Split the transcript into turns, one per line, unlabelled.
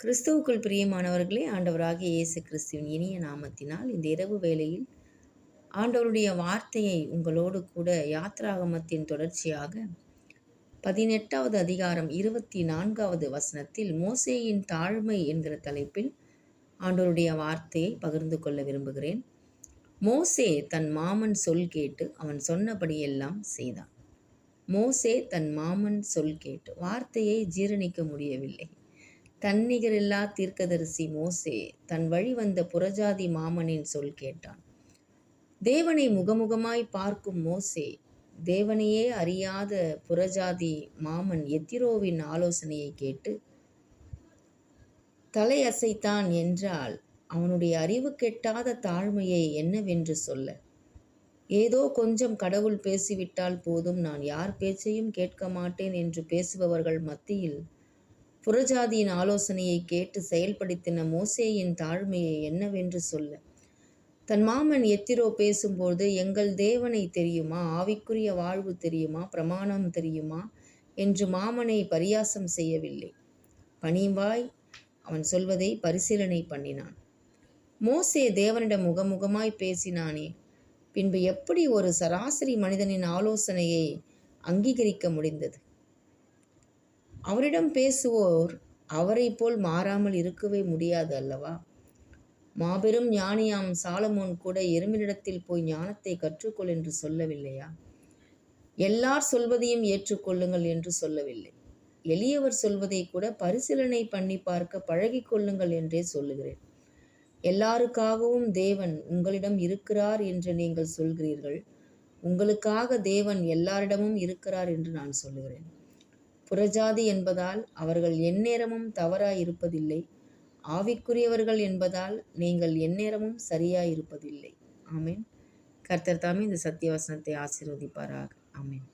கிறிஸ்துவுக்குள் பிரியமானவர்களே ஆண்டவராகிய இயேசு கிறிஸ்துவின் இனிய நாமத்தினால் இந்த இரவு வேளையில் ஆண்டவருடைய வார்த்தையை உங்களோடு கூட யாத்ராகமத்தின் தொடர்ச்சியாக பதினெட்டாவது அதிகாரம் இருபத்தி நான்காவது வசனத்தில் மோசேயின் தாழ்மை என்கிற தலைப்பில் ஆண்டவருடைய வார்த்தையை பகிர்ந்து கொள்ள விரும்புகிறேன். மோசே தன் மாமன் சொல் கேட்டு அவன் சொன்னபடியெல்லாம் செய்தான். மோசே தன் மாமன் சொல் கேட்டு வார்த்தையை ஜீரணிக்க முடியவில்லை. தன்னிகரில்லா தீர்க்கதரிசி மோசே தன் வழி வந்த புறஜாதி மாமனின் சொல் கேட்டான். தேவனை முகமுகமாய் பார்க்கும் மோசே தேவனையே அறியாத புறஜாதி மாமன் எத்திரோவின் ஆலோசனையை கேட்டு தலையசைத்தான் என்றால் அவனுடைய அறிவு கெட்டாத தாழ்மையை என்னவென்று சொல்ல? ஏதோ கொஞ்சம் கடவுள் பேசிவிட்டால் போதும் நான் யார் பேச்சையும் கேட்க மாட்டேன் என்று பேசுபவர்கள் மத்தியில் புறஜாதியின் ஆலோசனையை கேட்டு செயல்படுத்தின மோசேயின் தாழ்மையை என்னவென்று சொல்ல? தன் மாமன் எத்திரோ பேசும்போது எங்கள் தேவனை தெரியுமா? ஆவிக்குரிய வாழ்வு தெரியுமா? பிரமாணம் தெரியுமா என்று மாமனை பரியாசம் செய்யவில்லை. பணிவாய் அவன் சொல்வதை பரிசீலனை பண்ணினான். மோசே தேவனிடம் முகமுகமாய் பேசினானே பின்பு எப்படி ஒரு சராசரி மனிதனின் ஆலோசனையை அங்கீகரிக்க முடிந்தது? அவரிடம் பேசுவோர் அவரை போல் மாறாமல் இருக்கவே முடியாது அல்லவா? மாபெரும் ஞானியாம் சாலமோன் கூட எருமினிடத்தில் போய் ஞானத்தை கற்றுக்கொள் என்று சொல்லவில்லையா? எல்லார் சொல்வதையும் ஏற்றுக்கொள்ளுங்கள் என்று சொல்லவில்லை. எளியவர் சொல்வதை கூட பரிசீலனை பண்ணி பார்க்க பழகி கொள்ளுங்கள் என்றே சொல்லுகிறேன். எல்லாருக்காகவும் தேவன் உங்களிடம் இருக்கிறார் என்று நீங்கள் சொல்கிறீர்கள். உங்களுக்காக தேவன் எல்லாரிடமும் இருக்கிறார் என்று நான் சொல்லுகிறேன். புறஜாதி என்பதால் அவர்கள் எந்நேரமும் தவறாயிருப்பதில்லை. ஆவிக்குரியவர்கள் என்பதால் நீங்கள் எந்நேரமும் சரியாயிருப்பதில்லை. ஆமேன். கர்த்தர் தாமே இந்த சத்தியவசனத்தை ஆசீர்வதிப்பாராக. ஆமேன்.